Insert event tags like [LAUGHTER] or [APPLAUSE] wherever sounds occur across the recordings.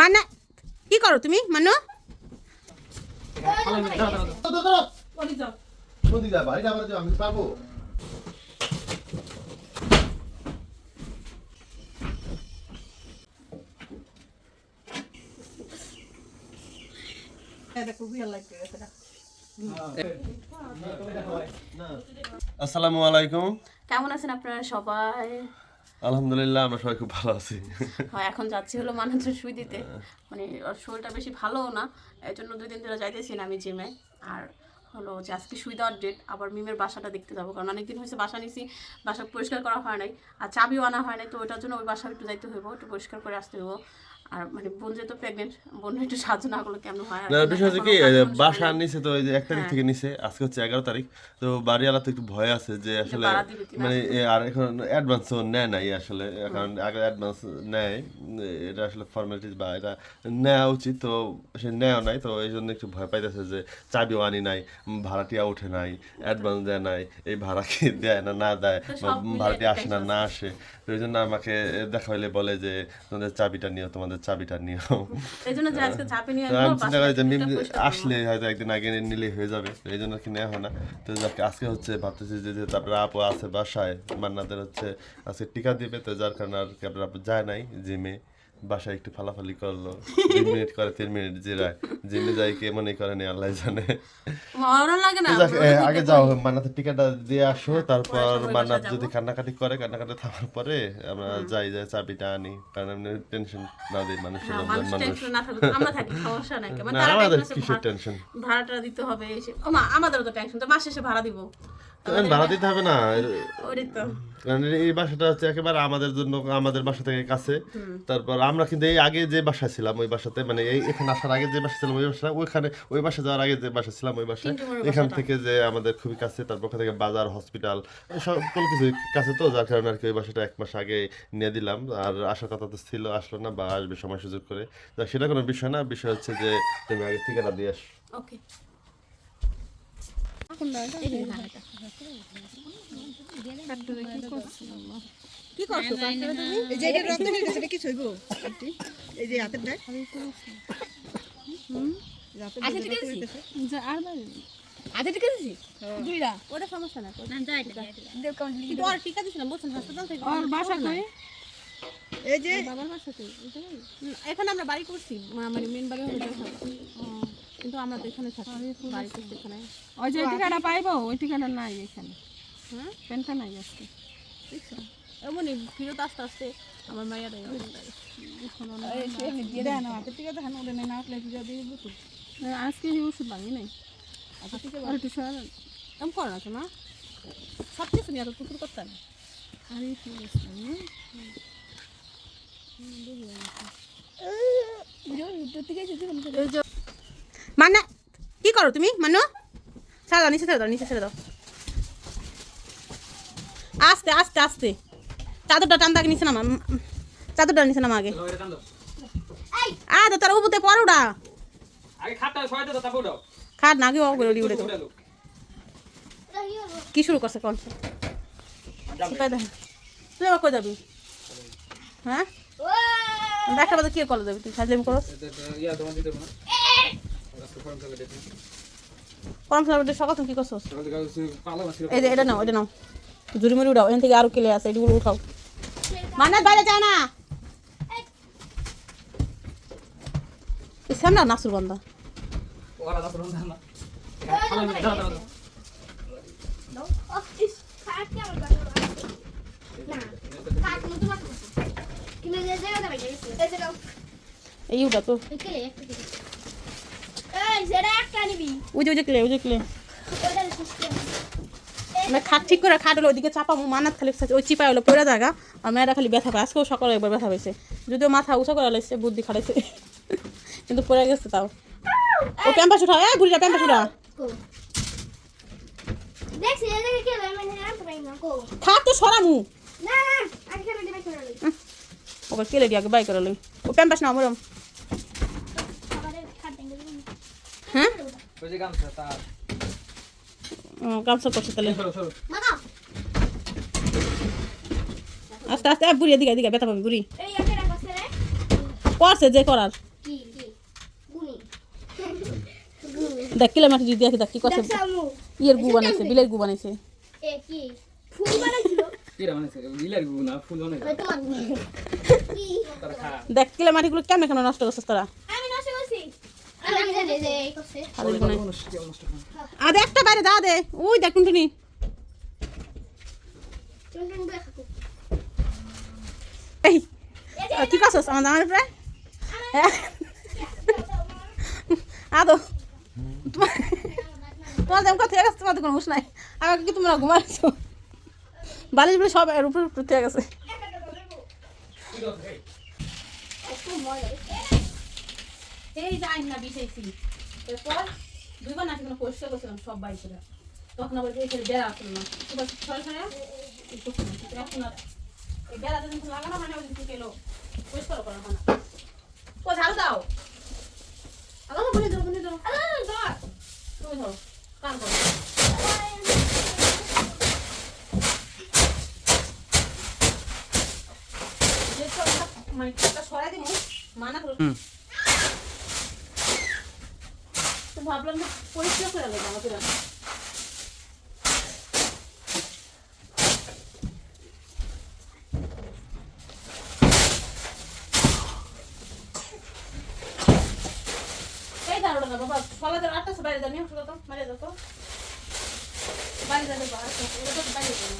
মানে কি করো তুমি মানো? পারব আসসালামু আলাইকুম। কেমন আছেন আপনারা সবাই? আলহামদুলিল্লাহ, আমরা সবাই খুব ভালো আছি। হ্যাঁ এখন যাচ্ছি হলো মানুষের সুই দিতে মানে শরীরটা বেশি ভালোও না এই জন্য দুই দিন ধরে যাইতেছি না আমি জিমে আর হলো যে আজকে সুই দেওয়ার ডেট আবার মিমের বাসাটা দেখতে যাব। কারণ অনেকদিন হয়েছে বাসা নিছি, বাসা পরিষ্কার করা হয় নাই। আর চাবিও আনা হয় নাই, তো ওটার জন্য ওই বাসা একটু যাইতে হইব, একটু পরিষ্কার করে আসতে হইব। আর মানে বোন যেহেতু প্রেগনেন্ট বোন একটু সাহায্য না করলে কেমন হয়? না বিষয় হচ্ছে কি বাসা। নিছে তো এই যে এক তারিখ থেকে নিছে আজকে হচ্ছে এগারো তারিখ। তো বাড়িওয়ালা তো একটু ভয় আছে যে আসলে। মানে আর এখন অ্যাডভান্সও নেয় নাই আসলে। কারণ আগে অ্যাডভান্স নেয় এটা আসলে ফর্মালিটিস বা এটা নেওয়া উচিত তো সে নেওয়া নাই তো এই জন্য একটু ভয় পাইতেছে যে চাবিও আনি নাই ভাড়াটিয়া ওঠে নাই অ্যাডভান্স দেয় নাই এই ভাড়া কি দেয় না না দেয় ভাড়াটি আসে না না আসে। তো এই জন্য আমাকে দেখা হইলে বলে যে তোমাদের চাবিটা নিও তোমাদের চাবিটা নিও। নিয়ে। আসলে হয়তো একদিন আগে নিলে হয়ে যাবে এই জন্য কি নেওয়া হয় না। তো যাক আজকে হচ্ছে ভাবতেছি যে তারপরে আপু আছে বাসায় মান্নাদের হচ্ছে আজকে টিকা দিবে তো যার কারণে আর যায় নাই জিমে বাসায় একটু ফালাফালি করল [LAUGHS] দুই মিনিট করে তিন মিনিট জিরায়। জিমে যাই কে মনে করেনি আল্লাহ জানে। লাগে না যাক, এ, আগে যাও মান্নাতের টিকাটা দিয়ে আসো তারপর পরে মান্নাত যদি কান্নাকাটি করে কান্নাকাটি থামার পরে আমরা যাই যাই চাবিটা আনি। কারণ এমনি টেনশন না দিই মানুষের হ্যাঁ, মানুষ মানে আমাদের কিসের টেনশন ভাড়াটা দিতে হবে আমাদেরও তো টেনশন তো মাস শেষে ভাড়া দিব। ভাড়া দিতে হবে না। কারণ এই বাসাটা হচ্ছে একেবারে আমাদের জন্য আমাদের বাসা থেকে কাছে। তারপর আমরা কিন্তু এই আগে যে বাসায় ছিলাম ওই বাসাতে মানে এই এখানে আসার আগে যে বাসা ছিলাম ওই বাসা ওইখানে ওই বাসা যাওয়ার আগে যে বাসা ছিলাম ওই বাসায়। এখান থেকে যে আমাদের খুবই কাছে তারপর ওখান থেকে বাজার হসপিটাল সকল কিছু কাছে তো যার কারণে আর কি ওই বাসাটা এক মাস আগে নিয়ে দিলাম। আর আসার কথা তো ছিল আসলো না বা আসবে সময় সুযোগ করে। সেটা কোনো বিষয় না বিষয় হচ্ছে যে তুমি আগে ঠিকানা দিয়ে আসো। ওকে। কি করছ? এই যে রক্ত হয়ে গেছে কি ছইব? এই যে হাতের আচ্ছা। আধা টিকা দিছি দুইটা? ওটা সমস্যা না কিন্তু আর টিকা দিছি না বলছেন হাসপাতাল থেকে বাসা কই? এই যে এখানে আমরা বাড়ি করছি মানে মেন বাড়ি হলো। কিন্তু আমরা তো এখানে থাকি। বাড়ি করছি এখানে ওই যে ঠিকানা পাইবো ওই ঠিকানা নাই এখানে। হ্যাঁ? পেনটা নাই আজকে। দেখছ? এমনই ফিরত আস্তে আস্তে আমার তো। আজকে ওষুধ ভাঙি নাই। একটু করো না মা। সব কিছু নিয়ে এত করতে না। আরে ঠিক আছে হুম? মানে কি করো তুমি? মানো? ছেড়ে দাও নিচে ছেড়ে দাও নিচে ছেড়ে দাও। আস্তে আস্তে আস্তে। চাদরটা টান তাকে নিচে নামা চাদরটা নিচে নামা আগে। আ তো তার উবুতে তারপর দাও খাট না আগে ও করে উড়ে দাও। কি শুরু করছে কোন? তুই আবার কই যাবি? হ্যাঁ? দেখা বাদে কি কলে যাবি তুই সাজলেম করো ইয়া তোমার দিতে না। সকাল তুমি কি করছ? এই যে এটা নাও এটা নাও। জুড়ি মুড়ি উঠাও এখান থেকে আরও কেলে আছে এগুলো উঠাও। মানে বাইরে যাও না। নাসুর গন্ধা দাও। এই উঠা তো। কেলে ওই কেলে। মানে খাট ঠিক করে খাট হলো ওইদিকে চাপামো মানাত খালি ওই চিপা হলো পড়ে জায়গা আর মেয়েরা খালি ব্যথা পায়। আজকেও সকালে একবার ব্যথা পাইছে। যদিও মাথা উঁচা করে লাগছে বুদ্ধি খাটাইছে। কিন্তু পড়ে গেছে তাও। ও প্যাম্পাস উঠা এ বুড়িটা প্যাম্পাস উঠা। খাট তো সরামু। ওকে কেলে দিয়ে আগে বাই করে লই। ও প্যাম্পাস না মরম। হ্যাঁ? গামছা করছে তাহলে। আস্তে আস্তে বুড়ি এদিকে এদিকে ব্যথা পাবি বুড়ি। করছে যে করার। কি কি? গুনি দেখ কিলো মাটি দিয়ে দেখি দেখ কি করছে। ইয়ের গু বানাইছে বিলের গু বানাইছে। দেখ কিলো মাটিগুলো কেমন কেন নষ্ট করছিস তোরা? আর একটা বাইরে দা দে। ওই দেখ টুনটুনি। কো এই আহ, কি করছিস? আমার দামের প্রায় আদো তোমার তোমার যেমন কথা গেছে? তোমাদের কোনো হুশ নাই। আমাকে কি তোমরা ঘুমাচ্ছো? বালিশ বলে সব এর উপর উপরে থেকে গেছে। এই যে আইনা বিছাইছি এরপর দুইবার নাকি কোনো পরিষ্কার করছিলাম সব বাড়ি তখন আবার ছেলে বেড়া আসলো না। এবার করছিলাম কিন্তু এখন আর এই বেড়া যেদিন লাগানো হয় না ওই দিন থেকে এলো, পরিষ্কার করা হয় না। ও, ঝাড়ু দাও। ধরো, কান করো মানে সরাই দিব, মানা করো তো ভাবলাম যে পরিষ্কার করে নেব আমাদের বাবা সকালে আটটা বাইরে জানিও শুধু তো বাইরে যাও তো। বাইরে যাবে বাইরে যাবে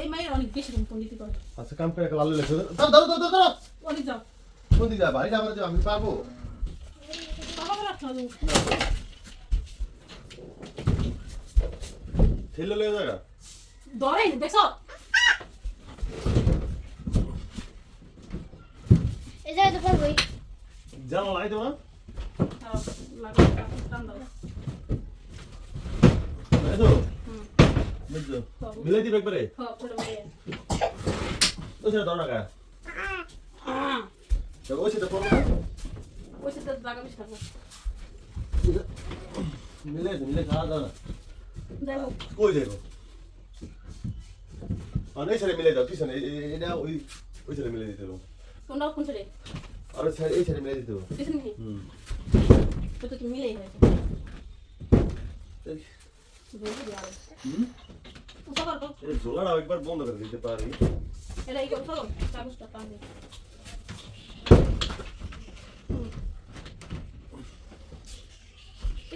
এই মায়ের অনেক বেশি রকম পণ্ডিতি করে আচ্ছা কাম করে লালু লেখো। দাও দাও দাও অনেক যাও কোন দিকে যাবা বাড়ি যাবার আমি পারব ঠেলে লেগে যাগা ধরে দেখছ এই জায়গায় তো পারবই জানো লাই তো না মিলাই দিবে একবারে। দাও না গা তো ওই সেটা পড়ো ওই সাথে লাগাবিস থাকব মিলে মিলে খাওয়া দাও না যাই হোক কই যাইবো অনেক ছেলে মিলে দাও পিছনে এটা ওই ওই ছেলে মিলে দিতে হবে তোমরাও কোন ছেলে আর এই ছেলে মিলে দিতে হবে পিছনে হুম তো তো মিলেই এই- আরও হুম উঠা পারব এই ঝোলাটা একবার বন্ধ করে দিতে পারি এটা এই করছ কাগজটা টান দিয়ে হুম। পিছনে জায়গা আছে হ্যাঁ। আরে নিচে, নিচে। খেয়াল করো দূরে। এই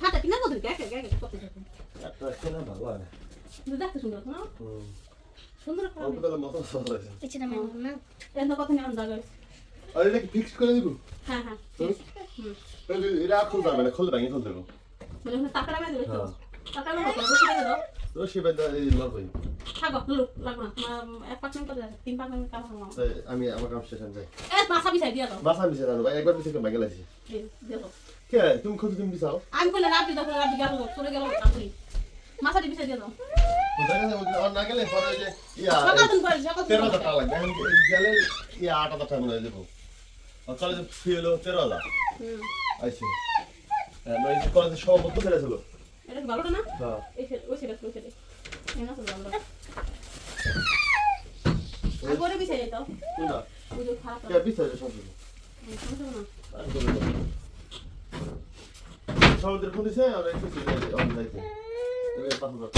খাতা কিনা কত দেখতে সুন্দর না সুন্দর এটা কি ফিক্স করে দিব হ্যাঁ হ্যাঁ এটা খুলতে হবে না খুলতে ভেঙে খুলতে হবে মানে টাকাটা দেবে তো দাও তো সে বেদা লড়বই থাকো লাগবে না। এক পাঁচ মিনিট তিন পাঁচ মিনিট কাম আমি আমার কাম শেষ যায় এ মাথা বিছাই দিয়া দাও। মিশে জানো ভাই একবার মিশে ভেঙে লাগছে দিয়ে দিয়ে দাও কে তুমি খুঁজে তুমি বিছাও? আমি বলে রাবি দাও রাবি গেল চলে গেল আপনি মাথাটি বিছাই দিয়ে দাও। হয় সভাপতি ছিল এটা কি ভালোটা না? হ্যাঁ এই ছেলে ওই ছেলে ওই ছেলে এই না তো ভালো। আর করে বিছাই দাও। কোনটা ওই যে খারাপ কে বিছাই সব কিছু সমস্যা ফোন দিছে আর একটু অন যাইতে এবার পাঁচ হাজার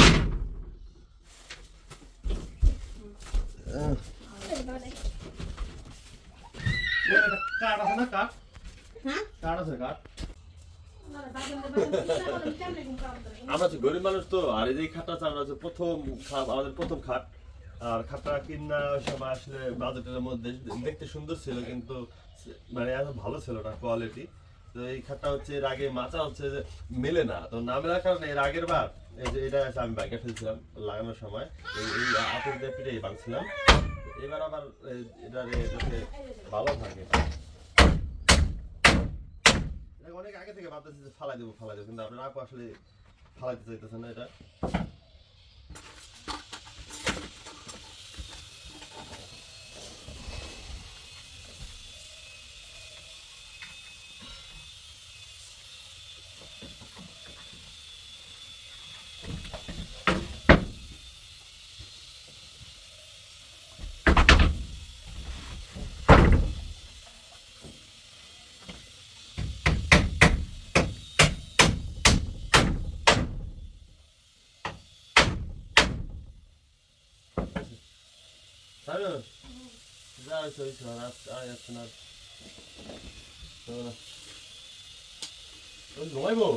কাঠ আছে না কাঠ? হ্যাঁ? কাঠ আছে কাঠ। আমরা গরিব মানুষ তো, আর এই যে খাটটা আমরা হচ্ছে প্রথম আমাদের প্রথম খাট আর খাটটা কিনা সময় আসলে বাজেটের মধ্যে দেখতে সুন্দর ছিল, কিন্তু মানে এত ভালো ছিল না কোয়ালিটি তো এই খাটটা হচ্ছে এর আগে মাচা হচ্ছে যে মেলে না। তো না মেলার কারণে এর আগের বার এই যে এটা আছে, আমি বাইকে ফেলছিলাম লাগানোর সময়। এই আতর দিয়ে পিঠে বাঁধছিলাম। এবার আবার এটা ভালো থাকে। অনেক আগে থেকে ভাবতেছি যে ফালাই দেবো ফালাই দেবো, কিন্তু আপনার আপু আসলে ফালাইতে চাইতেছেন না এটা। আরে যা হয়েছে হয়েছে আর আজ আর যাচ্ছে না চলো না ওই ঘুমাইবো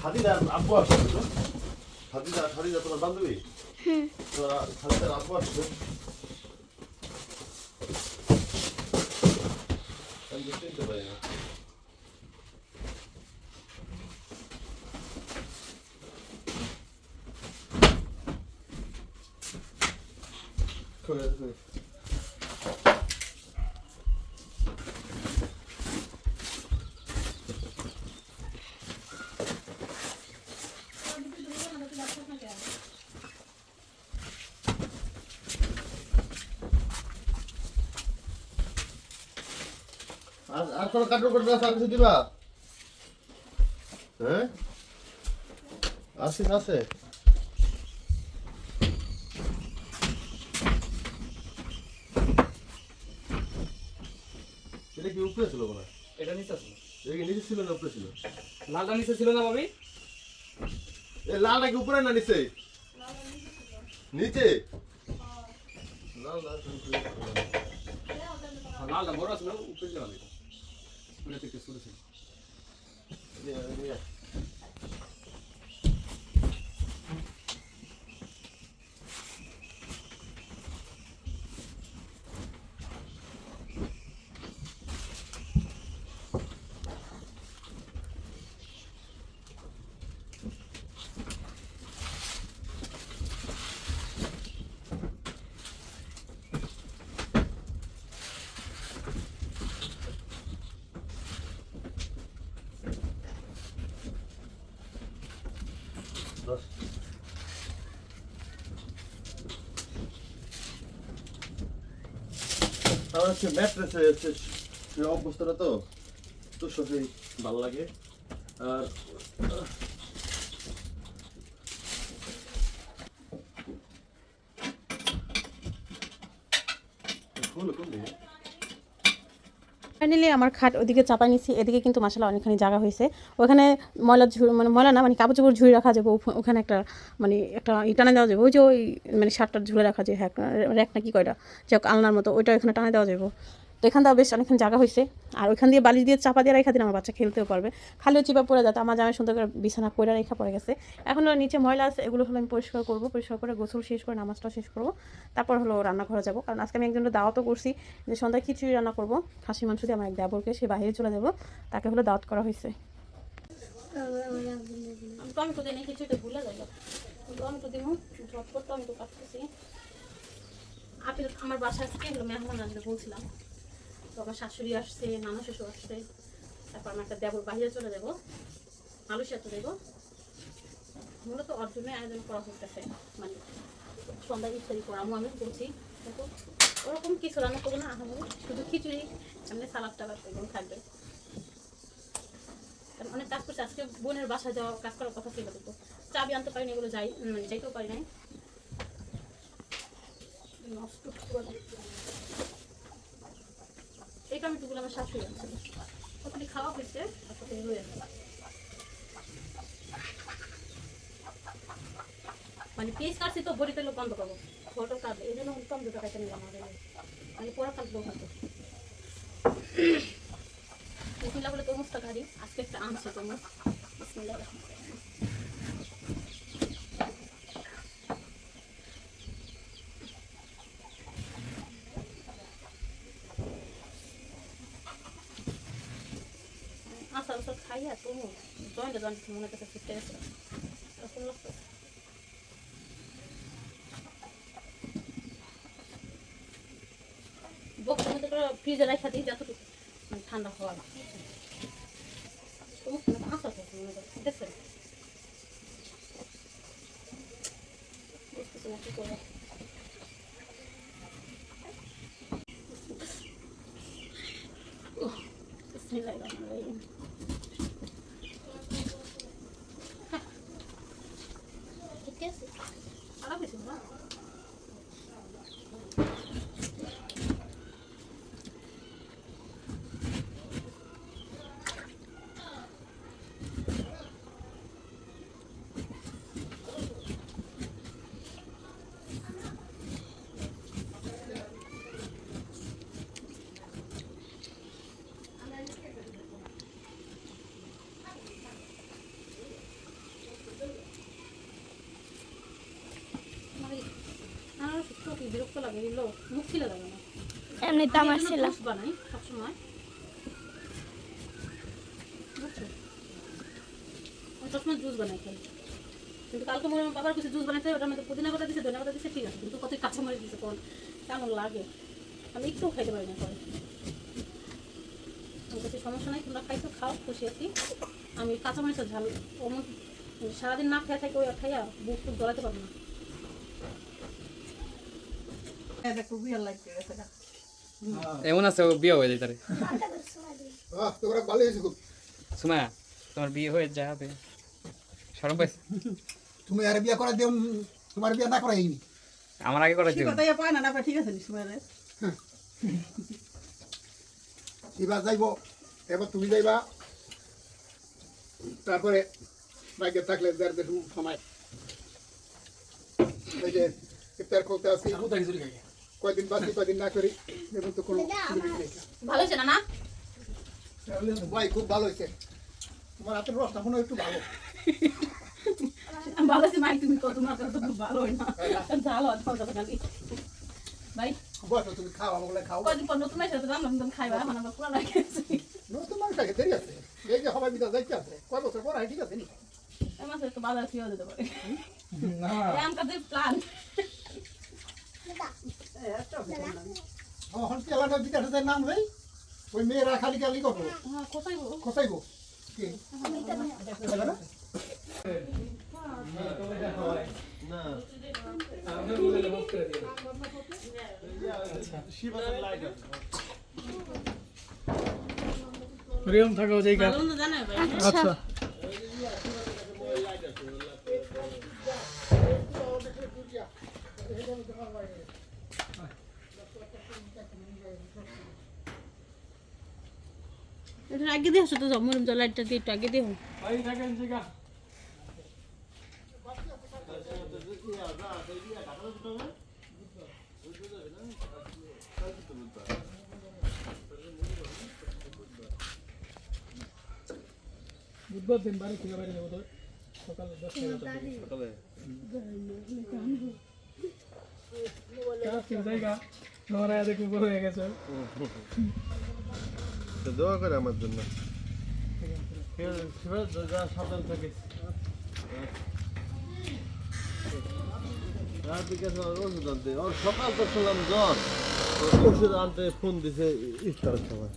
খাদিদার আব্বু আসছে তো। খাদিদা খাদিদা তোমার বান্ধবী? তোমার খাদিদার আব্বু আসছে। আমি চিনতে পারি না। আর আর কোনো কাটর করে আছে আর কিছু দিবা? হ্যাঁ আছে আছে এটা কি উপরে ছিল এটা নিচে আছে এটা কি নিচে ছিল না উপরে ছিল? লালটা নিচে ছিল না ভাবি? এ লালটা কি উপরে না নিচে? নিচে? লাল লাল লালটা বড় ছিল উপরে ছিল এটা থেকে ছোট ছিল। আমার হচ্ছে ম্যাট্রেসে হচ্ছে শুয়ে অভ্যস্তরা তো। তো সত্যি ভালো লাগে। আর খুলে কোন দিকে ফাইনালি আমার খাট ওদিকে চাপা নিছি, এদিকে কিন্তু মশলা অনেকখানি জায়গা হয়েছে। ওখানে ময়লা ঝুড়ি মানে ময়লা না মানে কাপড় চোপড় ঝুড়ি রাখা যাবে ওখানে একটা মানে একটা টানা দেওয়া যাবে। ওই যে ওই মানে শার্টটা ঝুড়ে রাখা যায় হ্যাঁ র্যাক না কি কয়টা যাক আলনার মতো, ওইটা ওখানে টানা দেওয়া যাবে। তো এখান থেকে বেশ অনেকখানি জায়গা হয়েছে। আর ওইখান দিয়ে বালিশ দিয়ে চাপা দিয়ে রেখা দিন আমার বাচ্চা খেলতেও পারবে। খালিও চিপা পড়ে যাতে আমার জামাই সুন্দর করে বিছানা করে রেখা পড়ে গেছে। এখন হলো নিচে ময়লা আছে, এগুলো হলো আমি পরিষ্কার করব, পরিষ্কার করে গোসল শেষ করে নামাজটা শেষ করব। তারপর হলো রান্নাঘরে যাব। কারণ আজকে আমি একজনের দাওয়াতও করছি যে সন্ধ্যায় খিচুড়ি রান্না করব। খাসি মাংস দিয়ে আমার এক দেবরকে, সে বাইরে চলে যাব। তাকে হলো দাওয়াত করা হয়েছে। আমার বাসায় আজকে হলো মেহমান আসবে বলছিলাম। তো আমার শাশুড়ি আসছে, নানা শ্বশুর আসছে, তারপর আমার একটা দেবর বাহিরে চলে যাব, মালয়েশিয়াতে দেবো মূলত অর্জুনে আয়োজন করা হইতেছে মানে সন্ধ্যা ইত্যাদি করামো আমি করছি। কিন্তু ওরকম কিছু রান্না করব না, আহামরি। শুধু খিচুড়ি, এমনি সালাদ টালাদ এগুলো থাকবে। অনেক কাজ করছে, আজকে বোনের বাসায় যাওয়া কাজ করার কথা ছিল, কিন্তু চাবি আনতে পারিনি এগুলো যাই মানে যাইতেও পারি নাই। নষ্ট। এই টমেটোগুলো আমার শাশুড়ি আছে। ওখানে খাওয়া হয়েছে মানে পিস কাটছি তো বড়ি তেলে বন্ধ করব। ফটো কাটবে এই জন্য টমেটো কাটতে নিলাম আমাদের মানে পরে কাটবো হয়তো বলে তরমুজটা গাড়ি আজকে একটা আনছে তরমুজ। বিসমিল্লাহ রহমানির রহিম। খাইয়া তুমি জয়েন্টে মনে কাছে ফিরতে গেছে করে ফ্রিজে রাখা দিই যতটুকু ঠান্ডা হওয়া না থাকে মনে করো দেখছেন বুঝতেছি না কি করব Bismillahirrahmanirrahim. ঠিক লাগে এগুলো মুখ ছিলে লাগে না। এমনি তো আমার ছিল। বানাই সবসময়। আমি সবসময় জুস বানাই খাই কিন্তু কালকে মনে বাবার কিছু জুস বানাইতে ওটার মধ্যে পুদিনা পাতা দিছে ধনে পাতা দিছে ঠিক আছে। কিন্তু কত কাঁচা দিছে কোন? কেমন লাগে? আমি একটু খাইতে পারি না পরে। কাছে সমস্যা নাই তোমরা খাইছো খাও খুশি আছি। আমি ঝাল সারাদিন না খেয়ে থাকে ওই খাইয়া বুক টুক গলাতে পারব না এটা খুব ভালো লাগছে এটা এমন আছে বিয়ে হয়ে যায় তারে। আহ, তোরা ভালো হয়েছে খুব। সুমা তোমার বিয়ে হয়ে যাবে। সরম পাইছে? তুমি আর বিয়ে করা দিও তোমার বিয়ে না আমার আগে করাই ঠিক দিও। কথা পায় না না ঠিক আছে এবার যাইব এবার তুমি যাইবা। তারপরে বাইকে থাকলে দেড় দেড় সময়। এই যে ইফতার করতে আসি। কয়দিন বাসি কয়দিন না করি এখন তো কোনো ভালো হয়েছে না না ভাই খুব ভালো হয়েছে। তোমার হাতের রসটা মনে হয় একটু ভালো। ভালো আছে মাই তুমি কত তোমার কথা খুব ভালো হয় না। ঝাল হয় খালি। ভাই বসো তুমি খাও আমাকে খাও। পর নতুন মাসে তো জানলাম খাইবা মানে আমার পুরা লাগে নতুন দেরি আছে। এই যে সবাই বিদা যাইতে আছে কয় বছর পর ঠিক আছে নি? এই মাসে একটু বাজার ফিরে দিতে পারে। ব্যায়াম প্ল্যান এখন পেলাটা বিকাশে নাম লই ওই মেয়েরা খালি খালি করব হ্যাঁ কোথায় গো কোথায় গো কি না রিয়ম থাকো ভাই আচ্ছা এটা আগে দিয়ে তো জমুরম লাইটটা দিয়ে একটু আগে দিয়ে বুধবার দিন বাড়ি থেকে বাইরে যাব তো। সকাল দশটা সকালে। জায়গা? দেখি বড় হয়ে গেছে। [LAUGHS] তো দোয়া করে আমার জন্য। সাবধান থাকিস সকাল তো শুনলাম জ্বর। ওষুধ আনতে ফোন দিছে ইফতারের সময়।